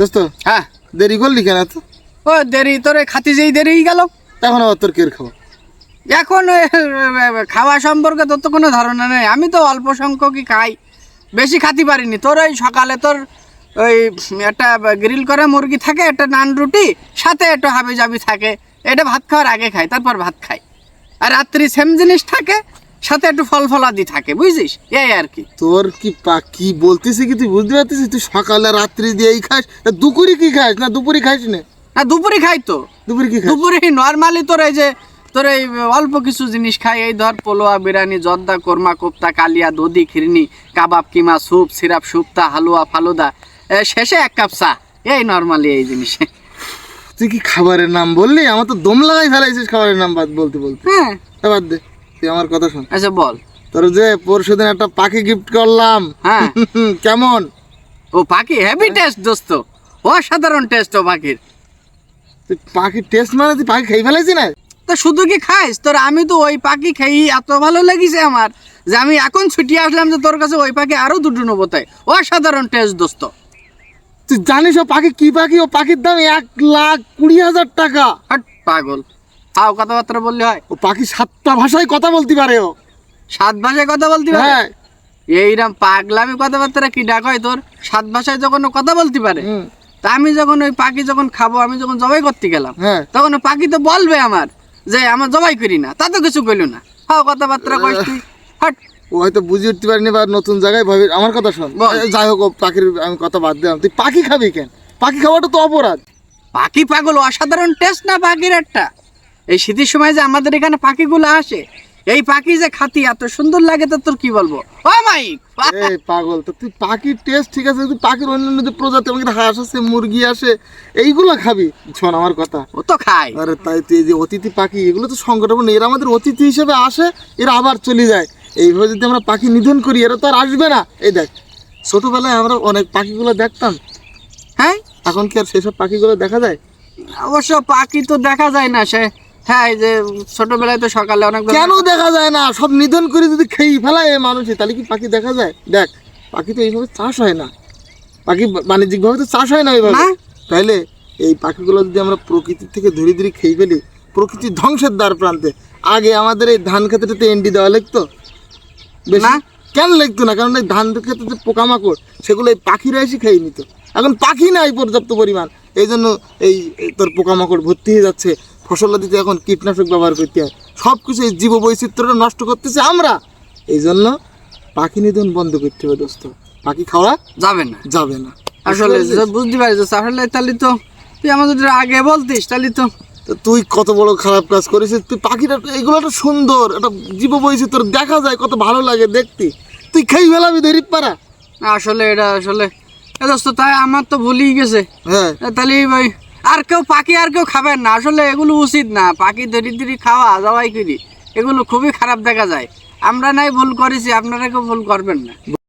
দোস্ত হ্যাঁ। দেরি করলি কেন তো ও দেরি তোর খাতি যেই দেরি গেল। এখন আবার তোর কের খাব এখন খাওয়া সম্পর্কে তোর তো কোনো ধারণা নেই। আমি তো অল্প সংখ্যকই খাই বেশি খাতি পারিনি। তোর ওই সকালে তোর ওই একটা গ্রিল করা মুরগি থাকে একটা নান রুটি সাথে একটু হাবি জাবি থাকে। এটা ভাত খাওয়ার আগে খাই তারপর ভাত খাই। আর রাত্রি সেম জিনিস থাকে সাথে একটু ফল ফলাদি থাকে বুঝছিস? এই আর কি। তোর কি পা- কি বলতেছি কি তুই বুঝতে পারতেছিস? তুই সকালে রাত্রি দিয়েই খাস? তা দুপুরে কি খাস? না দুপুরে খাস না। না দুপুরে খাই তো। দুপুরে কি খাস? দুপুরে নর্মালি তোর এই যে তোর এই অল্প কিছু জিনিস খাই। এই ধর পোলোয়া বিরিয়ানি জর্দা কোরমা কোপ্তা কালিয়া দধি খিরনি কাবাব কিমা স্যুপ সিরাপ সুপ্তা হালুয়া ফালুদা। শেষে এক কাপ চা। এই নর্মালি এই জিনিস। তুই কি খাবারের নাম বললি? আমার তো দম লাগাই ফেলাইছিস খাবারের নাম বাদ বলতে বলতে। হ্যাঁ। এবার দে। তুই আমার কথা শোন। আচ্ছা বল। তোর যে পরশু দিন একটা পাখি গিফট করলাম হ্যাঁ। কেমন? ও পাখি? হেভি টেস্ট দোস্ত। অসাধারণ টেস্ট ও পাখির। তুই পাখির টেস্ট মানে তুই পাখি খেয়ে ফেলাইছি না? তো শুধু কি খাইস? তোর আমি তো ওই পাখি খেয়ে এত ভালো লেগেছে আমার যে আমি এখন ছুটি আসলাম যে তোর কাছে ওই পাখি আরও দুটো নেব তাই। অসাধারণ টেস্ট দোস্ত। তুই জানিস ও পাখি কি পাখি? ও পাখির দাম এক লাখ কুড়ি হাজার টাকা। হট পাগল। হাও কথাবার্তা বললে হয়। ও পাখি সাতটা ভাষায় কথা বলতে পারে ও। সাত ভাষায় কথা বলতে পারে? হ্যাঁ। এইরকম পাগলামি কথাবার্তা কি ডাক হয় তোর? সাত ভাষায় যখন কথা বলতে পারে তা আমি যখন ওই পাখি যখন খাব আমি যখন জবাই করতে গেলাম হ্যাঁ। তখন পাখি তো বলবে আমার যে আমার জবাই করি না তা তো কিছু কইল না। হাও কথাবার্তা কইস তুই। হট। ও হয়তো বুঝে উঠতে পারিনি বা নতুন জায়গায় ভাবি আমার কথা শোন। যাই হোক পাখির আমি কথা বাদ দিলাম। তুই পাখি খাবি কেন? পাখি খাওয়াটা তো অপরাধ। পাখি পাগল অসাধারণ টেস্ট না পাখির একটা? এই শীতের সময় যে আমাদের এখানে পাখিগুলো আসে এই পাখি যে খাতি এত সুন্দর লাগে তো তোর কি বলব? ও মাইক এই পাগল তো তুই পাখির টেস্ট ঠিক আছে তুই পাখির অন্যান্য যে প্রজাতি আমাকে হাঁস আছে মুরগি আসে এইগুলো খাবি? শোন আমার কথা। ও তো খায় আরে তাই তুই যে অতিথি পাখি এগুলো তো সংকটপূর্ণ এরা আমাদের অতিথি হিসেবে আসে এরা আবার চলে যায়। এইভাবে যদি আমরা পাখি নিধন করি এরা তো আর আসবে না। এই দেখ ছোটবেলায় আমরা অনেক পাখিগুলো দেখতাম। হ্যাঁ? এখন কি আর সেসব পাখিগুলো দেখা যায়? অবশ্য পাখি তো দেখা যায় না সে হ্যাঁ এই যে ছোটবেলায় তো সকালে অনেক কেন দেখা যায় না? সব নিধন করে যদি খেয়ে ফেলায় এই মানুষই তাহলে কি পাখি দেখা যায়? দেখ পাখি তো এইভাবে চাষ হয় না। পাখি বাণিজ্যিকভাবে তো চাষ হয় না এইভাবে। তাইলে এই পাখিগুলো যদি আমরা প্রকৃতির থেকে ধরে ধরে খেয়ে ফেলি প্রকৃতির ধ্বংসের দ্বার প্রান্তে আগে আমাদের এই ধান ক্ষেত্রে এন্ডি দেওয়া লাগতো বেশি না। কেন লাগতো না? কারণ এই ধান ক্ষেত্রে যে পোকামাকড় সেগুলো এই পাখিরা এসে খেয়ে নিত। এখন পাখি নাই পর্যাপ্ত পরিমাণ। এই জন্য এই তোর পোকামাকড় ভর্তি হয়ে যাচ্ছে। ফসল দিতে এখন কীটনাশক ব্যবহার করতে হয়। সব কিছু এই জীব বৈচিত্র্যটা নষ্ট করতেছে আমরা। এই জন্য পাখি নিধন বন্ধ করতে হবে দোস্ত। পাখি খাওয়া যাবে না। যাবে না। আসলে বুঝতে পারি আসলে তাহলে তো তুই আমাদের আগে বলতিস তাহলে তো তুই কত বড় খারাপ কাজ করেছিস। তুই পাখিটা এগুলো একটা সুন্দর একটা জীব বৈচিত্র্য দেখা যায় কত ভালো লাগে দেখতে। তুই খেয়ে ফেলাবি দেরিপ পারা আসলে এটা আসলে দোস্ত তাই আমার তো ভুলেই গেছে। হ্যাঁ। তাহলে ভাই আর কেউ পাখি আর কেউ খাবেন না। আসলে এগুলো উচিত না। পাখি ধরি ধরি খাওয়া যাওয়াই করি। এগুলো খুবই খারাপ দেখা যায়। আমরা নাই ভুল করেছি আপনারা কেউ ভুল করবেন না।